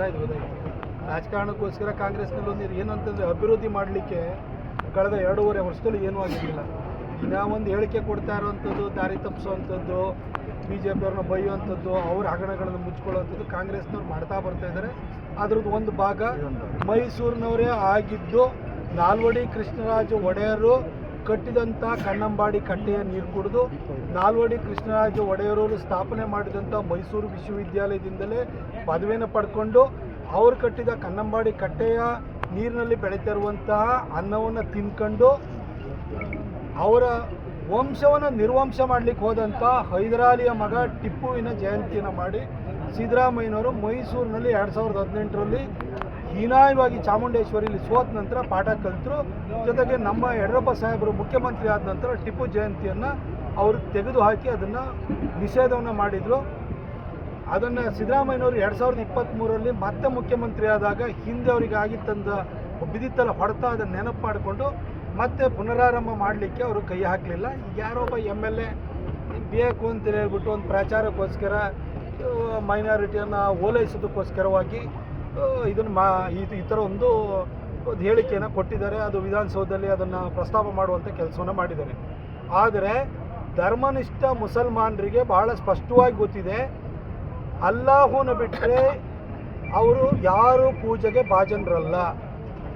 ಗೊತ್ತಾಯ್ತು ರಾಜಕಾರಣಕ್ಕೋಸ್ಕರ ಕಾಂಗ್ರೆಸ್ನಲ್ಲಿ ಒಂದು ಏನಂತಂದರೆ ಅಭಿವೃದ್ಧಿ ಮಾಡಲಿಕ್ಕೆ ಕಳೆದ ಎರಡೂವರೆ ವರ್ಷದಲ್ಲಿ ಏನೂ ಆಗಿರಲಿಲ್ಲ. ನಾವೊಂದು ಹೇಳಿಕೆ ಕೊಡ್ತಾ ಇರೋವಂಥದ್ದು, ದಾರಿ ತಪ್ಪಿಸುವಂಥದ್ದು ಬಿ ಜೆ ಪಿಯವ್ರನ್ನ ಬೈಯುವಂಥದ್ದು, ಅವ್ರ ಹಗರಣಗಳನ್ನು ಮುಚ್ಕೊಳ್ಳೋವಂಥದ್ದು ಕಾಂಗ್ರೆಸ್ನವ್ರು ಮಾಡ್ತಾ ಬರ್ತಾ ಇದ್ದಾರೆ. ಅದ್ರದ್ದು ಒಂದು ಭಾಗ ಮೈಸೂರಿನವರೇ ಆಗಿದ್ದು ನಾಲ್ವಡಿ ಕೃಷ್ಣರಾಜ ಒಡೆಯರು ಕಟ್ಟಿದಂಥ ಕಣ್ಣಂಬಾಡಿ ಕಟ್ಟೆಯ ನೀರು ಕುಡಿದು ನಾಲ್ವಡಿ ಕೃಷ್ಣರಾಜ ಒಡೆಯರವರು ಸ್ಥಾಪನೆ ಮಾಡಿದಂಥ ಮೈಸೂರು ವಿಶ್ವವಿದ್ಯಾಲಯದಿಂದಲೇ ಪದವಿಯನ್ನು ಪಡ್ಕೊಂಡು ಅವರು ಕಟ್ಟಿದ ಕನ್ನಂಬಾಡಿ ಕಟ್ಟೆಯ ನೀರಿನಲ್ಲಿ ಬೆಳೀತಿರುವಂತಹ ಅನ್ನವನ್ನು ತಿನ್ಕೊಂಡು ಅವರ ವಂಶವನ್ನು ನಿರ್ವಂಶ ಮಾಡಲಿಕ್ಕೆ ಹೋದಂಥ ಹೈದರಾಲಿಯ ಮಗ ಟಿಪ್ಪುವಿನ ಜಯಂತಿಯನ್ನು ಮಾಡಿ ಸಿದ್ದರಾಮಯ್ಯನವರು ಮೈಸೂರಿನಲ್ಲಿ ಎರಡು ಸಾವಿರದ ಹದಿನೆಂಟರಲ್ಲಿ ಹೀನಾಯವಾಗಿ ಚಾಮುಂಡೇಶ್ವರಿಲಿ ಸೋತ ನಂತರ ಪಾಠ ಕಲಿತರು. ಜೊತೆಗೆ ನಮ್ಮ ಯಡಿಯೂರಪ್ಪ ಸಾಹೇಬರು ಮುಖ್ಯಮಂತ್ರಿ ಆದ ನಂತರ ಟಿಪ್ಪು ಜಯಂತಿಯನ್ನು ಅವರು ತೆಗೆದುಹಾಕಿ ಅದನ್ನು ನಿಷೇಧವನ್ನು ಮಾಡಿದರು. ಅದನ್ನು ಸಿದ್ದರಾಮಯ್ಯನವರು ಎರಡು ಸಾವಿರದ ಇಪ್ಪತ್ತ್ಮೂರರಲ್ಲಿ ಮತ್ತೆ ಮುಖ್ಯಮಂತ್ರಿ ಆದಾಗ ಹಿಂದೆ ಅವರಿಗೆ ತಂದ ಬಿದ್ದಿತ್ತಲ್ಲ ಹೊಡೆತ ಅದನ್ನು ನೆನಪು ಮಾಡಿಕೊಂಡು ಮತ್ತೆ ಪುನರಾರಂಭ ಮಾಡಲಿಕ್ಕೆ ಅವರು ಕೈ ಹಾಕಲಿಲ್ಲ. ಯಾರೊಬ್ಬ ಎಂ ಎಲ್ ಎ ಬೇಕು ಅಂತ ಹೇಳ್ಬಿಟ್ಟು ಒಂದು ಪ್ರಚಾರಕ್ಕೋಸ್ಕರ ಮೈನಾರಿಟಿಯನ್ನು ಓಲೈಸೋದಕ್ಕೋಸ್ಕರವಾಗಿ ಇದನ್ನು ಮಾ ಇದು ಈ ಥರ ಒಂದು ಒಂದು ಹೇಳಿಕೆಯನ್ನು ಕೊಟ್ಟಿದ್ದಾರೆ. ಅದು ವಿಧಾನಸೌಧದಲ್ಲಿ ಅದನ್ನು ಪ್ರಸ್ತಾಪ ಮಾಡುವಂಥ ಕೆಲಸವನ್ನು ಮಾಡಿದ್ದಾರೆ. ಆದರೆ ಧರ್ಮನಿಷ್ಠ ಮುಸಲ್ಮಾನರಿಗೆ ಬಹಳ ಸ್ಪಷ್ಟವಾಗಿ ಗೊತ್ತಿದೆ. ಅಲ್ಲಾಹುನ ಬಿಟ್ಟರೆ ಅವರು ಯಾರು ಪೂಜೆಗೆ ಭಾಜನರಲ್ಲ.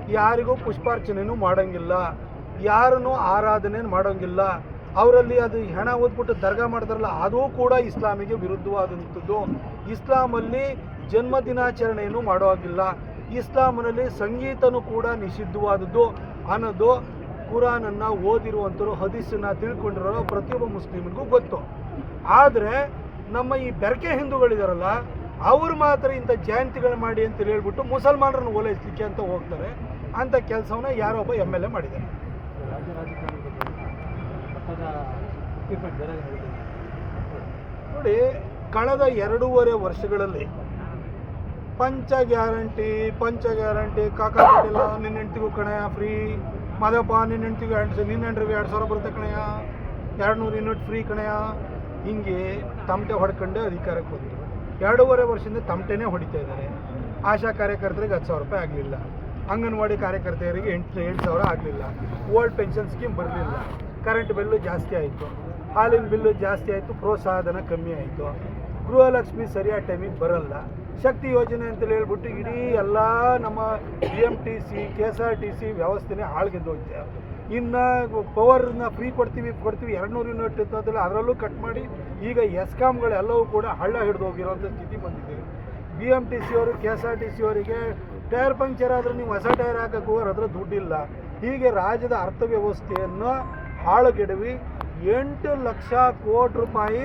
ಯಾರಿಗೂ ಪುಷ್ಪಾರ್ಚನೆಯೂ ಮಾಡೋಂಗಿಲ್ಲ. ಯಾರನ್ನು ಆರಾಧನೆ ಮಾಡೋಂಗಿಲ್ಲ. ಅವರಲ್ಲಿ ಅದು ಹೆಣ ಓದ್ಬಿಟ್ಟು ದರ್ಗಾ ಮಾಡ್ತಾರಲ್ಲ, ಅದು ಕೂಡ ಇಸ್ಲಾಮಿಗೆ ವಿರುದ್ಧವಾದಂಥದ್ದು. ಇಸ್ಲಾಮಲ್ಲಿ ಜನ್ಮ ದಿನಾಚರಣೆಯನ್ನು ಮಾಡೋ ಹಾಗಿಲ್ಲ. ಇಸ್ಲಾಮಿನಲ್ಲಿ ಸಂಗೀತನೂ ಕೂಡ ನಿಷಿದ್ಧವಾದದ್ದು. ಅನ್ನೋದು ಕುರಾನನ್ನು ಓದಿರುವಂಥವ್ರು, ಹದೀಸನ್ನು ತಿಳ್ಕೊಂಡಿರೋ ಪ್ರತಿಯೊಬ್ಬ ಮುಸ್ಲಿಮಿಗೂ ಗೊತ್ತು. ಆದರೆ ನಮ್ಮ ಈ ಬೆರಕೆ ಹಿಂದೂಗಳಿದಾರಲ್ಲ, ಅವ್ರು ಮಾತ್ರ ಇಂಥ ಜಯಂತಿಗಳು ಮಾಡಿ ಅಂತ ಹೇಳ್ಬಿಟ್ಟು ಮುಸಲ್ಮಾನರನ್ನು ಓಲೈಸಲಿಕ್ಕೆ ಅಂತ ಹೋಗ್ತಾರೆ. ಅಂಥ ಕೆಲಸವನ್ನ ಯಾರೊಬ್ಬ ಒಬ್ಬ ಎಂ ಎಲ್ ಎ ಮಾಡಿದ್ದಾರೆ. ನೋಡಿ, ಕಳೆದ ಎರಡೂವರೆ ವರ್ಷಗಳಲ್ಲಿ ಪಂಚ ಗ್ಯಾರಂಟಿ ಪಂಚ ಗ್ಯಾರಂಟಿ, ಕಾಕ ನಿನ್ನ ಹೆಂಡ್ತಿಗೂ ಕಣಯ ಫ್ರೀ ಮಾದಪ್ಪ ನಿನ್ನ ಹೆಂಡ್ತಿಗೂ ಎರಡು ನಿನ್ನ ಹೆಂಡ್ರಿಗೆ ಎರಡು ಸಾವಿರ ಬರುತ್ತೆ ಕಣಯ ಎರಡು ನೂರು ಯೂನಿಟ್ ಫ್ರೀ ಕಣಯ ಹಿಂಗೆ ತಮಟೆ ಹೊಡ್ಕೊಂಡು ಅಧಿಕಾರಕ್ಕೆ ಬಂದರು. ಎರಡೂವರೆ ವರ್ಷದಿಂದ ತಮಟೆನೇ ಹೊಡಿತಾ ಇದ್ದಾರೆ. ಆಶಾ ಕಾರ್ಯಕರ್ತರಿಗೆ ಹತ್ತು ಸಾವಿರ ರೂಪಾಯಿ ಆಗಲಿಲ್ಲ. ಅಂಗನವಾಡಿ ಕಾರ್ಯಕರ್ತೆಯರಿಗೆ ಎಂಟು ಎಂಟು ಸಾವಿರ ಆಗಲಿಲ್ಲ. ಓಲ್ಡ್ ಪೆನ್ಷನ್ ಸ್ಕೀಮ್ ಬರಲಿಲ್ಲ. ಕರೆಂಟ್ ಬಿಲ್ಲು ಜಾಸ್ತಿ ಆಯಿತು. ಹಾಲಿನ ಬಿಲ್ಲು ಜಾಸ್ತಿ ಆಯಿತು. ಪ್ರೋತ್ಸಾಹಧನ ಕಮ್ಮಿ ಆಯಿತು. ಗೃಹಲಕ್ಷ್ಮಿ ಸರಿಯಾದ ಟೈಮಿಗೆ ಬರಲ್ಲ. ಶಕ್ತಿ ಯೋಜನೆ ಅಂತ ಹೇಳ್ಬಿಟ್ಟು ಇಡೀ ಎಲ್ಲ ನಮ್ಮ B M T C K S R T C ವ್ಯವಸ್ಥೆನೇ ಹೋಯ್ತೆ. ಇನ್ನು ಪವರ್ನ ಫ್ರೀ ಕೊಡ್ತೀವಿ ಕೊಡ್ತೀವಿ ಎರಡು ನೂರು ಯೂನಿಟ್ ಇರ್ತದಲ್ಲ ಅದರಲ್ಲೂ ಕಟ್ ಮಾಡಿ, ಈಗ ಎಸ್ಕಾಮ್ಗಳೆಲ್ಲವೂ ಕೂಡ ಹಳ್ಳ ಹಿಡಿದು ಹೋಗಿರೋಂಥ ಸ್ಥಿತಿ ಬಂದಿದೆ. ಬಿ ಎಂ ಟಿ ಸಿ ಅವರು K S R T C ಅವರಿಗೆ ಟೈರ್ ಪಂಕ್ಚರ್ ಆದರೂ ನೀವು ಹೊಸ ಟೈರ್ ಹಾಕಕ್ಕೆ ಹೋಗೋರು ಅದರ ದುಡ್ಡಿಲ್ಲ. ಹೀಗೆ ರಾಜ್ಯದ ಅರ್ಥವ್ಯವಸ್ಥೆಯನ್ನು ಹಾಳುಗೆಡವಿ ಎಂಟು ಲಕ್ಷ ಕೋಟಿ ರೂಪಾಯಿ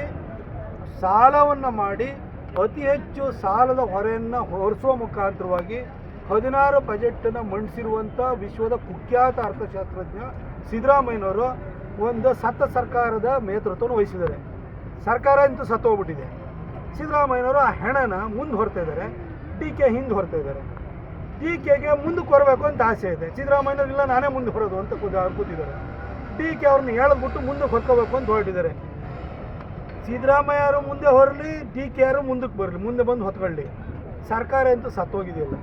ಸಾಲವನ್ನು ಮಾಡಿ ಅತಿ ಹೆಚ್ಚು ಸಾಲದ ಹೊರೆಯನ್ನು ಹೊರಿಸುವ ಮುಖಾಂತರವಾಗಿ ಹದಿನಾರು ಬಜೆಟನ್ನು ಮಂಡಿಸಿರುವಂಥ ವಿಶ್ವದ ಕುಖ್ಯಾತ ಅರ್ಥಶಾಸ್ತ್ರಜ್ಞ ಸಿದ್ದರಾಮಯ್ಯನವರು ಒಂದು ಸತ್ತ ಸರ್ಕಾರದ ನೇತೃತ್ವವನ್ನು ವಹಿಸಿದ್ದಾರೆ. ಸರ್ಕಾರ ಅಂತೂ ಸತ್ತೋಗ್ಬಿಟ್ಟಿದೆ. ಸಿದ್ದರಾಮಯ್ಯನವರು ಆ ಹೆಣನ ಮುಂದೆ ಹೊರ್ತಾ ಇದ್ದಾರೆ. ಡಿ ಕೆ ಹಿಂದೆ ಹೊರ್ತಾ ಇದ್ದಾರೆ. ಡಿ ಕೆಗೆ ಹೊರಬೇಕು ಅಂತ ಆಸೆ ಇದೆ. ಸಿದ್ದರಾಮಯ್ಯನವ್ರು ಇಲ್ಲ, ನಾನೇ ಮುಂದೆ ಹೊರೋದು ಅಂತ ಕೂತ ಕೂತಿದ್ದಾರೆ. ಡಿ ಕೆ ಅವ್ರನ್ನ ಹೇಳಿಬಿಟ್ಟು ಮುಂದೆ ಹೊರ್ಕೋಬೇಕು ಅಂತ ಹೊರಟಿದ್ದಾರೆ. ಸಿದ್ದರಾಮಯ್ಯ ಅವರು ಮುಂದೆ ಹೊರಲಿ, ಡಿ ಕೆ ಅವರು ಮುಂದಕ್ಕೆ ಬರಲಿ, ಮುಂದೆ ಬಂದು ಹೊತ್ಕೊಳ್ಳಿ. ಸರ್ಕಾರ ಅಂತೂ ಸತ್ತೋಗಿದೆಯಲ್ಲ.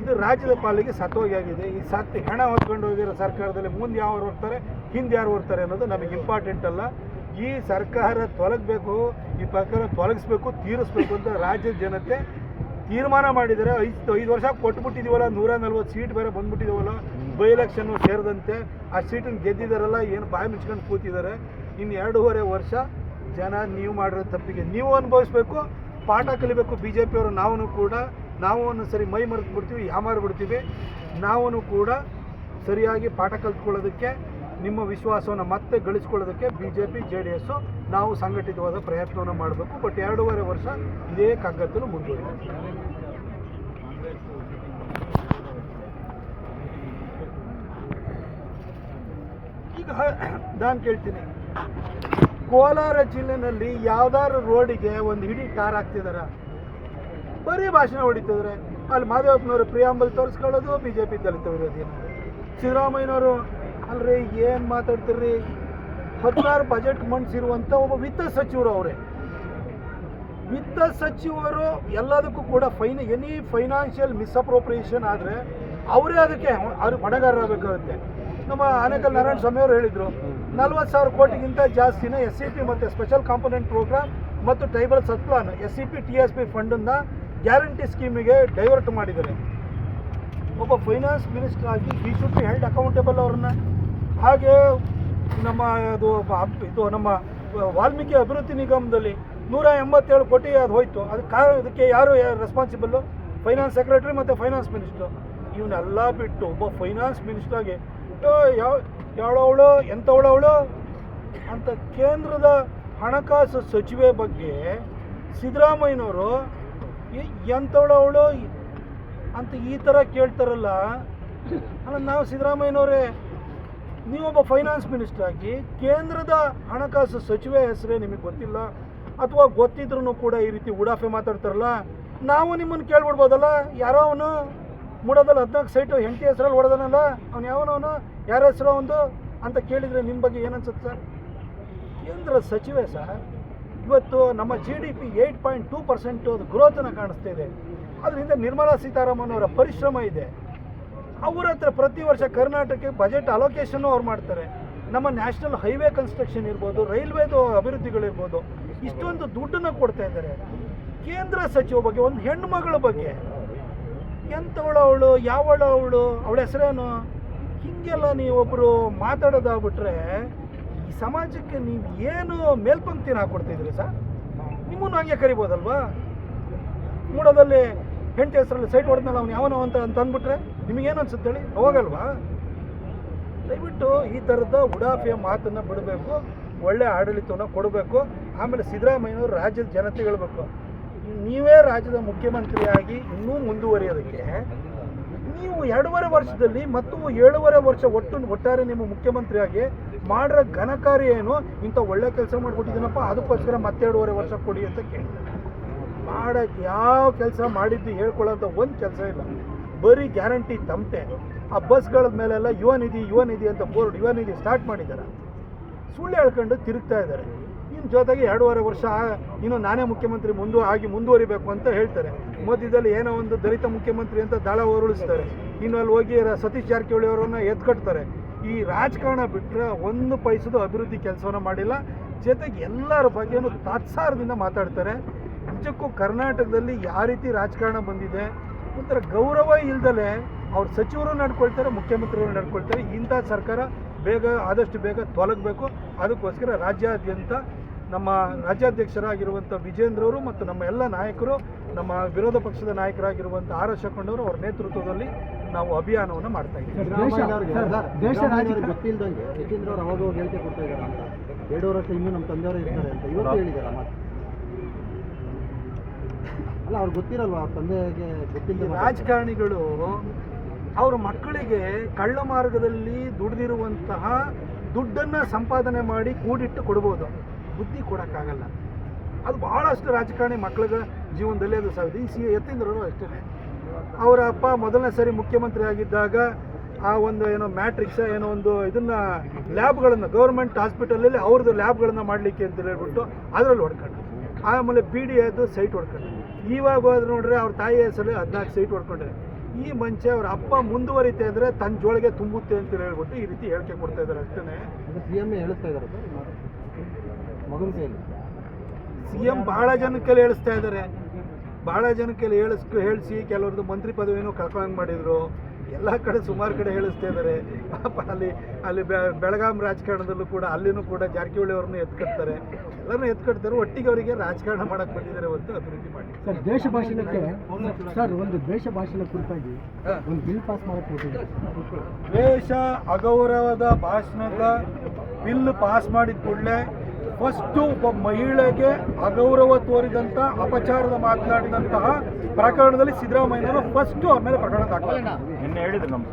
ಇದು ರಾಜ್ಯದ ಪಾಲಿಗೆ ಸತ್ತೋಗಿ ಆಗಿದೆ ಈ ಸತ್ತು ಹೆಣ ಹೊತ್ಕೊಂಡು ಹೋಗಿರೋ ಸರ್ಕಾರದಲ್ಲಿ ಮುಂದೆ ಯಾರು ಬರ್ತಾರೆ ಹಿಂದೆ ಯಾರು ಬರ್ತಾರೆ ಅನ್ನೋದು ನಮಗೆ ಇಂಪಾರ್ಟೆಂಟ್ ಅಲ್ಲ. ಈ ಸರ್ಕಾರ ತೊಲಗಬೇಕು, ಈ ಸರ್ಕಾರ ತೊಲಗಿಸ್ಬೇಕು, ತೀರಿಸ್ಬೇಕು ಅಂತ ರಾಜ್ಯದ ಜನತೆ ತೀರ್ಮಾನ ಮಾಡಿದರೆ ಐದು ಐದು ವರ್ಷ ಕೊಟ್ಬಿಟ್ಟಿದೀವಲ್ಲ ನೂರ ನಲ್ವತ್ತು ಸೀಟ್ ಬೇರೆ ಬಂದ್ಬಿಟ್ಟಿದೀವಲ್ಲ, ಬೈ ಎಲೆಕ್ಷನ್ನು ಸೇರಿದಂತೆ ಆ ಸೀಟನ್ನು ಗೆದ್ದಿದಾರಲ್ಲ, ಏನು ಬಾಯಿ ಮುಚ್ಕೊಂಡು ಕೂತಿದ್ದಾರೆ. ಇನ್ನು ಎರಡೂವರೆ ವರ್ಷ ಜನ ನೀವು ಮಾಡಿರೋ ತಪ್ಪಿಗೆ ನೀವು ಅನುಭವಿಸ್ಬೇಕು, ಪಾಠ ಕಲಿಬೇಕು ಬಿ ಜೆ ಪಿಯವರು ನಾವು ಕೂಡ ನಾವು ಸರಿ ಮೈ ಮರೆತು ಬಿಡ್ತೀವಿ ಯಾಮಾರು ಬಿಡ್ತೀವಿ. ನಾವು ಕೂಡ ಸರಿಯಾಗಿ ಪಾಠ ಕಲ್ತ್ಕೊಳ್ಳೋದಕ್ಕೆ, ನಿಮ್ಮ ವಿಶ್ವಾಸವನ್ನು ಮತ್ತೆ ಗಳಿಸ್ಕೊಳ್ಳೋದಕ್ಕೆ B J P J D S ನಾವು ಸಂಘಟಿತವಾದ ಪ್ರಯತ್ನವನ್ನು ಮಾಡಬೇಕು. ಬಟ್ ಎರಡೂವರೆ ವರ್ಷ ಇದೇ ಕಗ್ಗತ್ತಲು ಮುಂದುವರಿದೆ ಈಗ ನಾನು ಕೇಳ್ತೀನಿ. ಕೋಲಾರ ಜಿಲ್ಲೆನಲ್ಲಿ ಯಾವ್ದಾದ್ರು ರೋಡಿಗೆ ಒಂದು ಹಿಡಿ ಕಾರ್ ಹಾಕ್ತಿದಾರ. ಬರೀ ಭಾಷಣ ಹೊಡಿತಿದ್ರೆ. ಅಲ್ಲಿ ಮಾದೇವಪ್ಪನವರು ಪ್ರಿಯಾಂಬಲ್ ತೋರಿಸ್ಕೊಳ್ಳೋದು ಬಿ ಜೆ ಪಿ ದಲಿತ ವಿರೋಧಿ. ಸಿದ್ದರಾಮಯ್ಯನವರು, ಅಲ್ರಿ ಏನು ಮಾತಾಡ್ತೀರಿ ಹದಿನಾರು ಬಜೆಟ್ ಮಂಡಿಸಿರುವಂಥ ಒಬ್ಬ ವಿತ್ತ ಸಚಿವರು ಅವರೇ. ವಿತ್ತ ಸಚಿವರು ಎಲ್ಲದಕ್ಕೂ ಕೂಡ ಫೈನ್ ಎನಿ ಫೈನಾನ್ಷಿಯಲ್ ಮಿಸ್ಅಪ್ರೋಪ್ರಿಯೇಷನ್ ಆದರೆ ಅವರೇ ಅದಕ್ಕೆ ಅವ್ರು ಹೊಣೆಗಾರರಾಗಬೇಕಾಗುತ್ತೆ. ನಮ್ಮ ಆನೇಕಲ್ ನಾರಾಯಣ ಸ್ವಾಮಿ ಅವರು ಹೇಳಿದರು, ನಲ್ವತ್ತು ಸಾವಿರ ಕೋಟಿಗಿಂತ ಜಾಸ್ತಿನ ಎಸ್ ಸಿ ಪಿ ಮತ್ತು ಸ್ಪೆಷಲ್ ಕಾಂಪೊನೆಂಟ್ ಪ್ರೋಗ್ರಾಮ್ ಮತ್ತು tribal sub plan S C P T S P ಫಂಡನ್ನು guarantee ಸ್ಕೀಮಿಗೆ ಡೈವರ್ಟ್ ಮಾಡಿದ್ದಾರೆ. ಒಬ್ಬ ಫೈನಾನ್ಸ್ ಮಿನಿಸ್ಟರ್ ಆಗಿ ಈ ಶುಡ್ ಬಿ ಹೆಲ್ಡ್ ಅಕೌಂಟೇಬಲ್ ಅವ್ರನ್ನ. ಹಾಗೆ ನಮ್ಮ ಅದು ಇದು ನಮ್ಮ ವಾಲ್ಮೀಕಿ ಅಭಿವೃದ್ಧಿ ನಿಗಮದಲ್ಲಿ ನೂರ ಎಂಬತ್ತೇಳು ಕೋಟಿ ಅದು ಹೋಯ್ತು. ಅದು ಕಾರಣ ಇದಕ್ಕೆ ಯಾರು ರೆಸ್ಪಾನ್ಸಿಬಲ್ಲು ಫೈನಾನ್ಸ್ ಸೆಕ್ರೆಟರಿ ಮತ್ತು ಫೈನಾನ್ಸ್ ಮಿನಿಸ್ಟ್ರು ಇವನ್ನೆಲ್ಲ ಬಿಟ್ಟು ಒಬ್ಬ ಫೈನಾನ್ಸ್ ಮಿನಿಸ್ಟ್ರಾಗಿ ಯಾವ ಯಾವಳವಳು ಎಂಥವಳವಳು ಅಂತ ಕೇಂದ್ರದ ಹಣಕಾಸು ಸಚಿವೆ ಬಗ್ಗೆ ಸಿದ್ದರಾಮಯ್ಯನವರು ಎಂಥವಳವಳು ಅಂತ ಈ ಥರ ಕೇಳ್ತಾರಲ್ಲ. ಅಲ್ಲ, ನಾವು ಸಿದ್ದರಾಮಯ್ಯನವರೇ, ನೀವೊಬ್ಬ ಫೈನಾನ್ಸ್ ಮಿನಿಸ್ಟರ್ ಆಗಿ ಕೇಂದ್ರದ ಹಣಕಾಸು ಸಚಿವೆ ಹೆಸರೇ ನಿಮಗೆ ಗೊತ್ತಿಲ್ಲ, ಅಥವಾ ಗೊತ್ತಿದ್ರೂ ಕೂಡ ಈ ರೀತಿ ಉಡಾಫೆ ಮಾತಾಡ್ತಾರಲ್ಲ, ನಾವು ನಿಮ್ಮನ್ನು ಕೇಳ್ಬಿಡ್ಬೋದಲ್ಲ, ಯಾರೋ ಅವನು? ಮೂಡೋದಲ್ಲಿ ಹದಿನಾಲ್ಕು ಸೈಟು ಎಂಟಿ ಹೆಸರಲ್ಲಿ ಹೊಡೆದನಲ್ಲ ಅವ್ನು ಯಾವನವನು ಯಾರ ಹೆಸರು ಒಂದು ಅಂತ ಕೇಳಿದರೆ ನಿಮ್ಮ ಬಗ್ಗೆ ಏನನ್ಸುತ್ತೆ ಸರ್? ಕೇಂದ್ರ ಸಚಿವೆ ಸರ್ ಇವತ್ತು ನಮ್ಮ G D P eight point two percent ಅದು ಗ್ರೋತನ್ನು ಕಾಣಿಸ್ತಾ ಇದೆ. ಅದರಿಂದ ನಿರ್ಮಲಾ ಸೀತಾರಾಮನ್ ಅವರ ಪರಿಶ್ರಮ ಇದೆ. ಅವ್ರ ಹತ್ರ ಪ್ರತಿ ವರ್ಷ ಕರ್ನಾಟಕಕ್ಕೆ ಬಜೆಟ್ ಅಲೋಕೇಶನ್ನು ಅವ್ರು ಮಾಡ್ತಾರೆ. ನಮ್ಮ ನ್ಯಾಷನಲ್ ಹೈವೇ ಕನ್ಸ್ಟ್ರಕ್ಷನ್ ಇರ್ಬೋದು, ರೈಲ್ವೇದು ಅಭಿವೃದ್ಧಿಗಳಿರ್ಬೋದು, ಇಷ್ಟೊಂದು ದುಡ್ಡನ್ನು ಕೊಡ್ತಾ ಇದ್ದಾರೆ. ಕೇಂದ್ರ ಸಚಿವ ಬಗ್ಗೆ, ಒಂದು ಹೆಣ್ಣು ಮಗಳ ಬಗ್ಗೆ ಎಂಥವಳು ಅವಳು? ಯಾವಳು ಅವಳು? ಅವಳ ಹೆಸರೇನು? ಹೀಗೆಲ್ಲ ನೀವೊಬ್ಬರು ಮಾತಾಡೋದಾಗ್ಬಿಟ್ರೆ ಈ ಸಮಾಜಕ್ಕೆ ನೀವು ಏನು ಮೇಲ್ಪಂಕ್ತಿನ ಹಾಕ್ಕೊಡ್ತಿದ್ರಿ ಸರ್? ನಿಮ್ಮನ್ನು ಹಂಗೆ ಕರಿಬೋದಲ್ವಾ? ಮೂಡೋದಲ್ಲಿ ಹೆಂಡತಿ ಹೆಸರಲ್ಲಿ ಸೈಟ್ ಹೊಡೆದ್ನಲ್ಲ ಅವ್ನು ಯಾವನೋ ಅಂತ ಅಂತ ಅಂದ್ಬಿಟ್ರೆ ನಿಮಗೇನು ಅನ್ಸುತ್ತೆ ಹೇಳಿ? ಹೋಗಲ್ವಾ? ದಯವಿಟ್ಟು ಈ ಥರದ ಉಡಾಫೆಯ ಮಾತನ್ನು ಬಿಡಬೇಕು, ಒಳ್ಳೆ ಆಡಳಿತವನ್ನು ಕೊಡಬೇಕು, ಆಮೇಲೆ ಸಿದ್ದರಾಮಯ್ಯನವರು ರಾಜ್ಯದ ಜನತೆ ಹೇಳ್ಬೇಕು. ನೀವೇ ರಾಜ್ಯದ ಮುಖ್ಯಮಂತ್ರಿಯಾಗಿ ಇನ್ನೂ ಮುಂದುವರಿಯೋದಕ್ಕೆ ನೀವು ಎರಡೂವರೆ ವರ್ಷದಲ್ಲಿ ಮತ್ತು ಏಳುವರೆ ವರ್ಷ ಒಟ್ಟು ಒಟ್ಟಾರೆ ನಿಮ್ಮ ಮುಖ್ಯಮಂತ್ರಿಯಾಗಿ ಮಾಡಿರೋ ಘನಕಾರ್ಯ ಏನು? ಇಂಥ ಒಳ್ಳೆ ಕೆಲಸ ಮಾಡಿಕೊಟ್ಟಿದ್ದೀನಪ್ಪ, ಅದಕ್ಕೋಸ್ಕರ ಮತ್ತೆ ಎರಡೂವರೆ ವರ್ಷ ಕೊಡಿ ಅಂತ ಕೇಳಿ ಮಾಡೋಕ್ಕೆ ಯಾವ ಕೆಲಸ ಮಾಡಿದ್ದು ಹೇಳ್ಕೊಳ್ಳೋಂಥ ಒಂದು ಕೆಲಸ ಇಲ್ಲ. ಬರೀ ಗ್ಯಾರಂಟಿ ತಮ್ಮತೆ ಆ ಬಸ್ಗಳ ಮೇಲೆಲ್ಲ ಯುವ ನಿಧಿ ಯುವ ನಿಧಿ ಅಂತ ಬೋರ್ಡ್ ಯುವ ನಿಧಿ ಸ್ಟಾರ್ಟ್ ಮಾಡಿದ್ದಾರೆ. ಸುಳ್ಳು ಹೇಳ್ಕೊಂಡು ತಿರುಗ್ತಾ ಇದ್ದಾರೆ. ಜೊತೆಗೆ ಎರಡೂವರೆ ವರ್ಷ ಇನ್ನು ನಾನೇ ಮುಖ್ಯಮಂತ್ರಿ ಮುಂದೆ ಆಗಿ ಮುಂದುವರಿಬೇಕು ಅಂತ ಹೇಳ್ತಾರೆ. ಮಧ್ಯದಲ್ಲಿ ಏನೋ ಒಂದು ದಲಿತ ಮುಖ್ಯಮಂತ್ರಿ ಅಂತ ದಾಳ ಹೊರಳಿಸ್ತಾರೆ. ಇನ್ನು ಅಲ್ಲಿ ಹೋಗಿ ಸತೀಶ್ ಜಾರಕಿಹೊಳಿ ಅವರನ್ನು ಎತ್ಕಟ್ತಾರೆ ಈ ರಾಜಕಾರಣ ಬಿಟ್ಟರೆ ಒಂದು ಪೈಸದು ಅಭಿವೃದ್ಧಿ ಕೆಲಸವನ್ನು ಮಾಡಿಲ್ಲ. ಜೊತೆಗೆ ಎಲ್ಲರ ಬಗ್ಗೆಯೂ ತಾತ್ಸಾರದಿಂದ ಮಾತಾಡ್ತಾರೆ. ನಿಜಕ್ಕೂ ಕರ್ನಾಟಕದಲ್ಲಿ ಯಾವ ರೀತಿ ರಾಜಕಾರಣ ಬಂದಿದೆ, ಒಂಥರ ಗೌರವ ಇಲ್ಲದಲೇ ಅವ್ರ ಸಚಿವರು ನಡ್ಕೊಳ್ತಾರೆ ಮುಖ್ಯಮಂತ್ರಿಗಳು ನಡ್ಕೊಳ್ತಾರೆ. ಇಂಥ ಸರ್ಕಾರ ಬೇಗ, ಆದಷ್ಟು ಬೇಗ ತೊಲಗಬೇಕು. ಅದಕ್ಕೋಸ್ಕರ ರಾಜ್ಯಾದ್ಯಂತ ನಮ್ಮ ರಾಜ್ಯಾಧ್ಯಕ್ಷರಾಗಿರುವಂಥ ವಿಜೇಂದ್ರವರು ಮತ್ತು ನಮ್ಮ ಎಲ್ಲ ನಾಯಕರು ನಮ್ಮ ವಿರೋಧ ಪಕ್ಷದ ನಾಯಕರಾಗಿರುವಂಥ ಆರ್ ಅವರು ಅವರ ನೇತೃತ್ವದಲ್ಲಿ ನಾವು ಅಭಿಯಾನವನ್ನು ಮಾಡ್ತಾ ಇದ್ದೀವಿ. ಅಲ್ಲ ಅವ್ರು ಅವಾಗ ಹೋಗಿ ಹೇಳಿಕೆ ಕೊಡ್ತಾ ಇದ್ದಾರೆ ಅಂತ. ಎರಡೂವರೆ ವರ್ಷ ಇನ್ನೂ ನಮ್ಮ ತಂದೆಯವರೇ ಇರ್ತಾರೆ ಅಂತ. ಇವತ್ತು ಹೇಳಿದಾರೆ ಮಾತು. ಅಲ್ಲ ಅವ್ರಿಗೆ ಗೊತ್ತಿರಲ್ವಾ? ಅವ್ರ ತಂದೆಗೆ ಗೊತ್ತಿಲ್ಲ ರಾಜಕಾರಣಿಗಳು ಅವ್ರ ಮಕ್ಕಳಿಗೆ ಕಳ್ಳ ಮಾರ್ಗದಲ್ಲಿ ದುಡಿದಿರುವಂತಹ ದುಡ್ಡನ್ನು ಸಂಪಾದನೆ ಮಾಡಿ ಕೂಡಿಟ್ಟು ಕೊಡ್ಬೋದು. ಬುದ್ಧಿ ಕೊಡೋಕ್ಕಾಗಲ್ಲ. ಅದು ಭಾಳಷ್ಟು ರಾಜಕಾರಣಿ ಮಕ್ಕಳ ಜೀವನದಲ್ಲಿ ಅದು ಸಾವಿದೆ ಈ ಸಿ ಎತ್ತಿಂದ್ರೂ ಅಷ್ಟೇ. ಅವರ ಅಪ್ಪ ಮೊದಲನೇ ಸಾರಿ ಮುಖ್ಯಮಂತ್ರಿ ಆಗಿದ್ದಾಗ ಆ ಒಂದು ಏನೋ ಮ್ಯಾಟ್ರಿಕ್ಸ್ ಏನೋ ಒಂದು ಇದನ್ನ ಲ್ಯಾಬ್ಗಳನ್ನು ಗೌರ್ಮೆಂಟ್ ಹಾಸ್ಪಿಟಲಲ್ಲಿ ಅವ್ರದ್ದು ಲ್ಯಾಬ್ಗಳನ್ನು ಮಾಡಲಿಕ್ಕೆ ಅಂತ ಹೇಳ್ಬಿಟ್ಟು ಅದರಲ್ಲಿ ಹೊಡ್ಕೊಂಡು ಆಮೇಲೆ ಬಿ ಡಿ ಎದ್ದು ಸೈಟ್ ಹೊಡ್ಕೊಂಡು ಇವಾಗ ಹೋದ್ರೆ ನೋಡ್ರೆ ಅವ್ರ ತಾಯಿ ಹೆಸರು ಹದಿನಾಲ್ಕು ಸೈಟ್ ಹೊಡ್ಕೊಂಡ್ರೆ. ಈ ಮಂಚೆ ಅವ್ರ ಅಪ್ಪ ಮುಂದುವರಿತಾ ಇದ್ರೆ ತನ್ನ ಜೋಳಿಗೆ ತುಂಬುತ್ತೆ ಅಂತ ಹೇಳ್ಬಿಟ್ಟು ಈ ರೀತಿ ಹೇಳಿಕೆ ಕೊಡ್ತಾ ಇದ್ದಾರೆ ಅಷ್ಟೇ. ಹೇಳಿಸ್ತಾ ಇದ್ದಾರೆ ಮಗನ ಕೈಯಲ್ಲಿ ಸಿ ಎಂ ಭಾಳ ಜನಕ್ಕೆ ಹೇಳಿಸ್ತಾ ಇದ್ದಾರೆ. ಭಾಳ ಜನಕ್ಕೆ ಹೇಳಿಸ್ ಹೇಳಿಸಿ ಕೆಲವ್ರದ್ದು ಮಂತ್ರಿ ಪದವಿನೂ ಕಳ್ಕೊಳಂಗೆ ಮಾಡಿದ್ರು. ಎಲ್ಲ ಕಡೆ ಸುಮಾರು ಕಡೆ ಹೇಳಿಸ್ತಾ ಇದ್ದಾರೆ. ಪಾಪ ಅಲ್ಲಿ ಅಲ್ಲಿ ಬೆಳಗಾಂ ರಾಜಕಾರಣದಲ್ಲೂ ಕೂಡ ಅಲ್ಲಿನೂ ಕೂಡ ಜಾರಕಿಹೊಳಿ ಅವ್ರನ್ನ ಎತ್ಕಟ್ತಾರೆ ಎಲ್ಲರನ್ನೂ ಎತ್ಕಟ್ತಾರೆ ಒಟ್ಟಿಗೆ ಅವರಿಗೆ ರಾಜಕಾರಣ ಮಾಡಕ್ಕೆ ಬಂದಿದ್ದಾರೆ ಹೊತ್ತು ಅಭಿವೃದ್ಧಿ ಮಾಡಿ. ಸರ್ ದೇಶ ಭಾಷಣಕ್ಕೆ ಸರ್ ಒಂದು ದೇಶ ಭಾಷಣ ಕುರಿತಾಗಿ ಒಂದು ಬಿಲ್ ಪಾಸ್ ಮಾಡಕ್ಕೆ ದೇಶ ದ್ವೇಷ ಅಗೌರವದ ಭಾಷಣದ ಬಿಲ್ ಪಾಸ್ ಮಾಡಿದ ಕೂಡಲೇ ಫಸ್ಟು ಒಬ್ಬ ಮಹಿಳೆಗೆ ಅಗೌರವ ತೋರಿದಂಥ ಅಪಚಾರದ ಮಾತನಾಡಿದಂತಹ ಪ್ರಕರಣದಲ್ಲಿ ಸಿದ್ದರಾಮಯ್ಯನವರು ಫಸ್ಟು ಅವ್ರ ಮೇಲೆ ಪ್ರಕರಣ ದಾಖಲೆ ನಿನ್ನೆ ಹೇಳಿದ್ರು ನಮ್ಮ